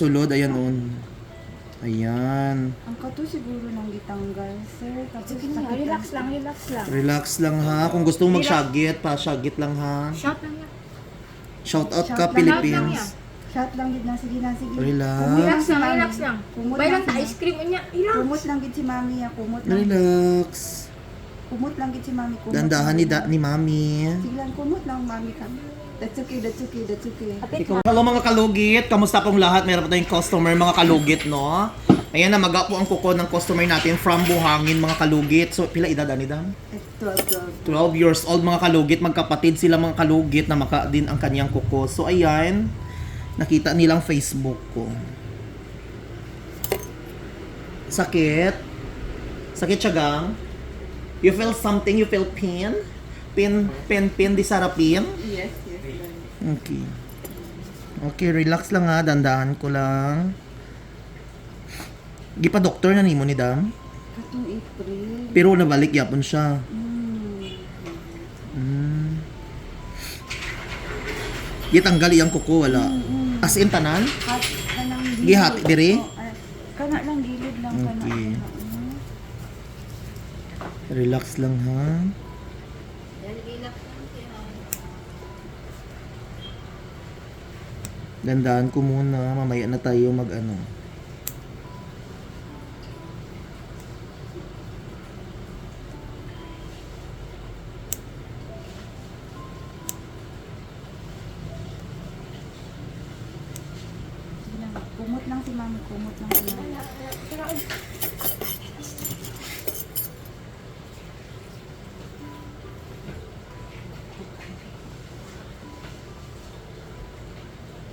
Sulod, ayan on. Ayan. Ang kato siguro nang gitanggal, sir. Tapos Sige na, relax lang, relax lang. Relax lang ha. Kung gusto mo mag-shagit, pa-shagit lang ha. Shot lang yan. Shout out Shout ka, lang, Philippines. Shot lang gid na, sige na, sige. Relax. Relax lang, Mami. relax lang. Kumot Bay lang lang ta ice cream niya. Relax. Kumot lang gid si mami ya, kumot lang. Relax. Kumot lang gid si mami, kumot. Dandahan ni, da, ni Mami. Sige lang, kumot lang mami ka. That's okay, that's okay, that's okay. Hello mga kalugit. Kamusta pong lahat? Meron pa tayong customer mga kalugit, no? Ayan na, maga po ang kuko ng customer natin from Buhangin mga kalugit. So, pila edad ni Dam? Eh, 12, 12. 12 years old mga kalugit, magkapatid sila mga kalugit na maka din ang kanyang kuko. So ayan, nakita nilang Facebook ko. Sakit? Sakit siya gang? You feel something? You feel pain? Pain, pain, pain, di sarapin? Yes, yes. Okay. Okay, relax lang ha. Dandahan ko lang. Di pa doktor na nimo ni Dam? Katong April. Pero nabalik yapon siya. Hmm. Mm. Gitanggal iyang kuko wala. Mm, As in tanan? Hat, kanang. Gihati diri? Oh, ay, kana lang gilid lang kana. Okay. kana, mm. Relax lang ha. Dandaan ko muna, mamaya na tayo mag ano. Kumot lang si mami, kumot lang si mami.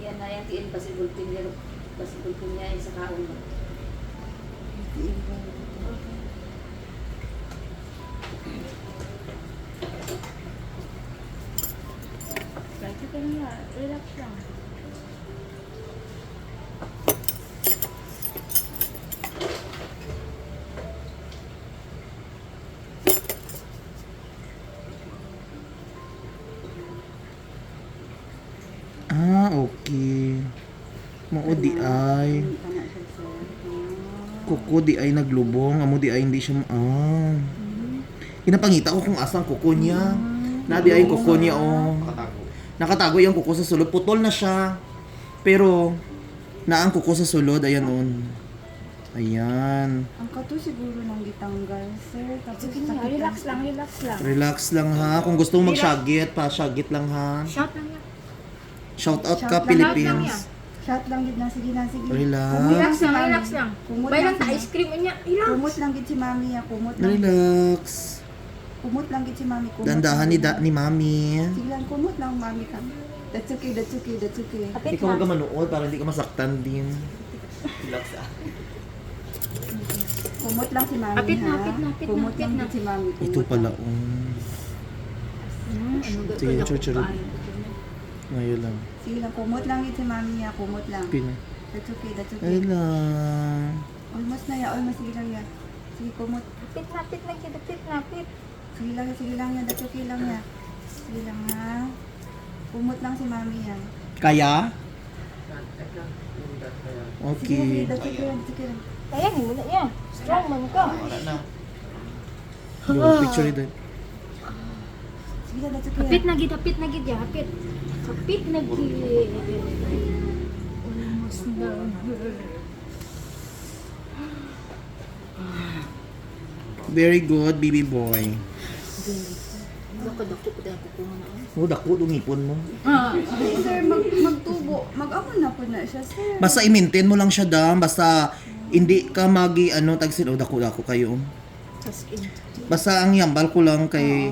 Yan na yan, tiin pasibulpin niya, pasibulpin niya yung sa kaon mo. Kahit ka relax lang. Ah, okay. Mao di ay. Kuko di ay naglubong, amo di ay hindi siya ah. Kinapangita ko kung asang kuko niya. Na di ay kuko niya oh. Nakatago yung kuko sa sulod. Putol na siya. Pero na ang kuko sa sulod ayan on. Ayan. Ang kato siguro nang gitanggal, sir. Tapos Sige na, relax lang, relax lang. Relax lang ha. Kung gusto mo mag-shagit, pa-shagit lang ha. Shot lang yan. Shout out Shout ka, lang, Philippines. Shot lang gid na, sige na, sige. Relax. Relax lang, relax lang. Kumot Bay lang ta ice cream niya. Relax. Kumot lang gid si mami ya, kumot lang. Relax. Kumot lang gid si mami, kumot. Dandahan ni, da, ni Mami. Sige lang, kumot lang mami ka. That's okay, that's okay, that's okay. Kapit Ikaw huwag na. ka manood para hindi ka masaktan din. Relax ah. Kumot lang si mami Apit na, ha. apit na, apit na, kumot apit lang na. gid si mami. Kumot Ito pala, um, Hmm, ano Sige, church. ngayon lang. Sige lang, kumot lang gid si mami ya, kumot lang. Pina. That's okay, that's okay. Ay lang. Almost na ya, almost sige lang ya. Sige, kumot. Apit na, apit na, kid, apit na, apit. Sige lang, sige lang ya, that's okay lang ya. Sige lang ha. Kumot lang si mami yan. Kaya? Sige lang, Okay. that's okay lang, lang. Kaya, muna yan. Strong man ka. Yung picture din. Sige lang, that's okay. Apit na gid, apit na gid ya, apit. Apit na gid. Almost done. Very good, baby boy. Dako-dako ko dahil kukuha na. Oh, dako, dungipon mo. Ay, sir, mag, magtubo. Mag-amon na po na siya, sir. Basta i-maintain mo lang siya dam. Basta hindi ka magi, ano, tagsin, oh, dako, dako kayo. Basta ang yambal ko lang kay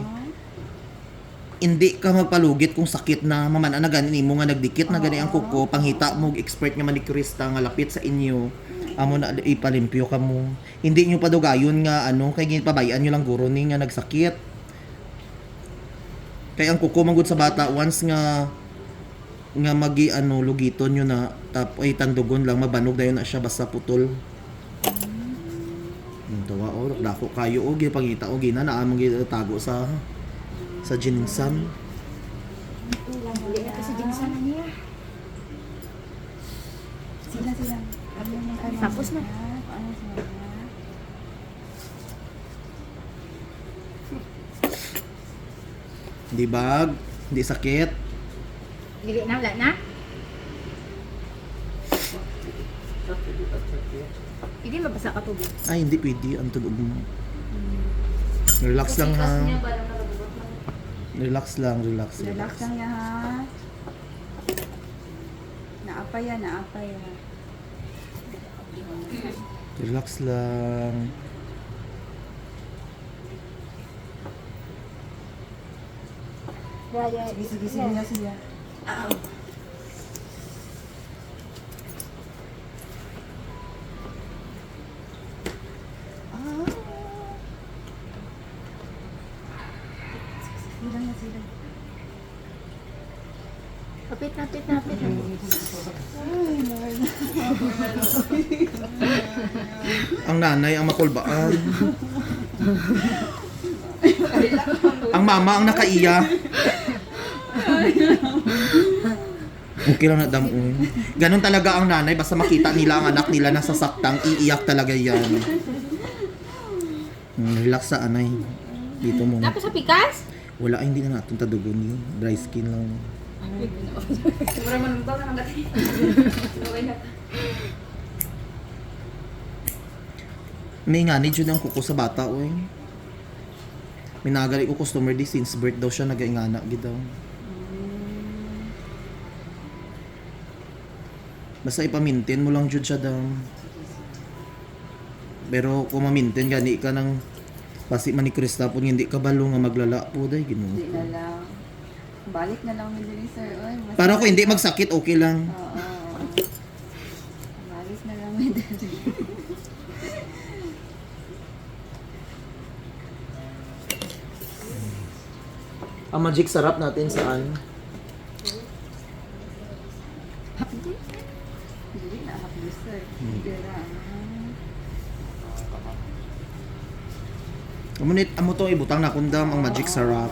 hindi ka magpalugit kung sakit na mamana na gani mo nga nagdikit na gani ang kuko. Panghita mo expert nga manikurista nga lapit sa inyo. Amo na ipalimpyo ka mo. Hindi nyo pa dugayon nga ano kay pabayaan nyo lang guro ni nga nagsakit. Kay ang kuko manggod sa bata once nga nga magi ano lugiton nyo na tap ay tandugon lang mabanog dayon na siya basta putol. Yung tawa o dako kayo o pangita o gina na among tago sa sa ginseng Huli na kasi din sana niya. Sila. Kay Tapos na. Di ba? Hindi sakit. Dili na, wala na. Hindi mabasa ka tubig. Ay, hindi pwede. Ang tulog mo. Relax lang ha. Kasi niya parang nakabubot lang. Relax lang, relax, Relax relax. lang yan ha. Naapay yan, naapay yan. Relax lang. Sige, sige, sige siya. Ah. Sige lang yan, sige lang. Kapit, napit, napit. Ay, Lord. Ang nanay ang makulbaan. ang mama ang nakaiya. Okay lang na damun. Ganon talaga ang nanay. Basta makita nila ang anak nila nasasaktang, iiyak talaga yan. Hmm, Relax sa anay. Dito muna. Tapos sa pikas? Wala, ay, hindi na natin tadugon yun. Dry skin lang. Siguro man ba na. May ngani dyan ang kuko sa bata, oy. May nagali ko customer di since birth daw siya nagaingana gid daw. Basta ipamintin mo lang jud siya daw. Pero kung mamintin gani ka ng pasi man ni Krista po hindi ka balo nga maglala po day Hindi Ginoo. na lang. Balik na lang hindi ni sir. Oy, mas- Para kung hindi magsakit okay lang. Oo. Balik na lang hindi. Ang magic sarap natin saan? Hindi na happy sir. Hindi na. Amo nit amo to ibutang na kundam ang magic sarap.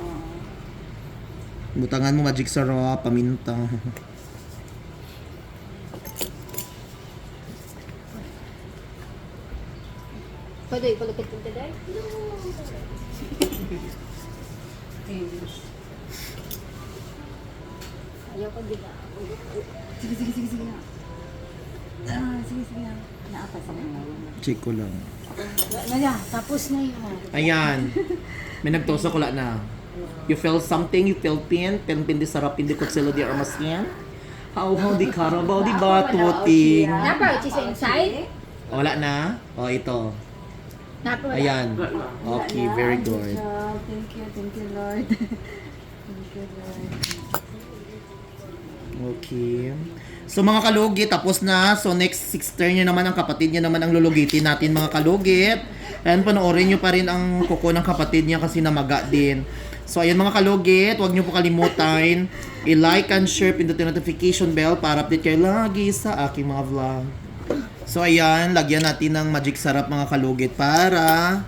Butangan mo magic sarap, paminta. Pwede, ipalapit ko taday. Ayaw ko di ba? Sige, sige, sige, sige. Ah, sige, sige. Naapa sa mga. Check ko lang. Wala na, tapos na yun. Ayan. May nagtoso ko na. You feel something, you feel pain, pen pindi sarap pindi kutsilo di armas yan. How how di karabaw di ba tuting. Napa, which is inside? Wala na? O ito. Napa, wala. Ayan. Okay, very good. Thank you, thank you, Lord. thank you, Lord. Okay. So mga kalugit, tapos na. So next sister niya naman ang kapatid niya naman ang lulugitin natin mga kalugit. And panoorin niyo pa rin ang kuko ng kapatid niya kasi namaga din. So ayan mga kalugit, huwag niyo po kalimutan i-like and share, pindutin notification bell para update kayo lagi sa aking mga vlog. So ayan, lagyan natin ng magic sarap mga kalugit para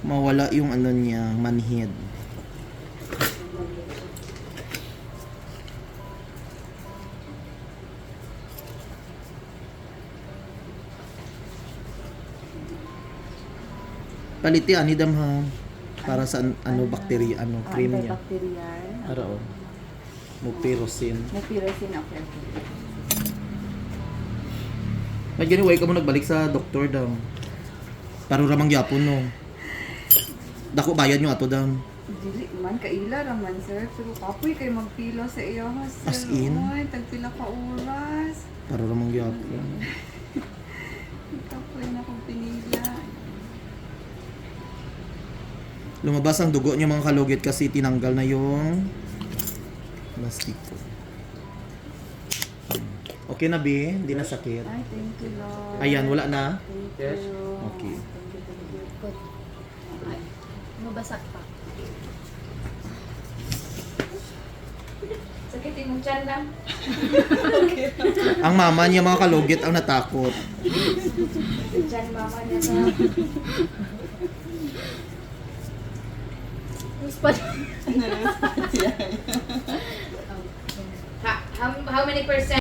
mawala yung ano niya, manhid. Paliti ani dam ha para sa an- ano bakterya ano Ah, cream niya. Antibacterial. Ara oh. Mupirosin. Mupirasin ako. Nagyan way ka mo nagbalik sa doktor daw. Para ramang gyapon no. Dako bayad nyo ato daw. Dili man kaila ra man sir, pero kapoy kay magpilo sa iyo ha sir. As in? Oy, tagpila ka oras. Para ramang gyapon. Kapoy na kong pinila. Lumabas ang dugo niyo mga kalugit kasi tinanggal na yung plastiko. Okay na be, hindi na sakit. Ay, thank you Lord. Ayan, wala na. Thank you. Okay. Good. Ay, mabasak pa. Sakit yung tiyan lang. Ang mama niya mga kalugit ang natakot. Tiyan mama niya sa... Miss pa. Ha, how, how many percent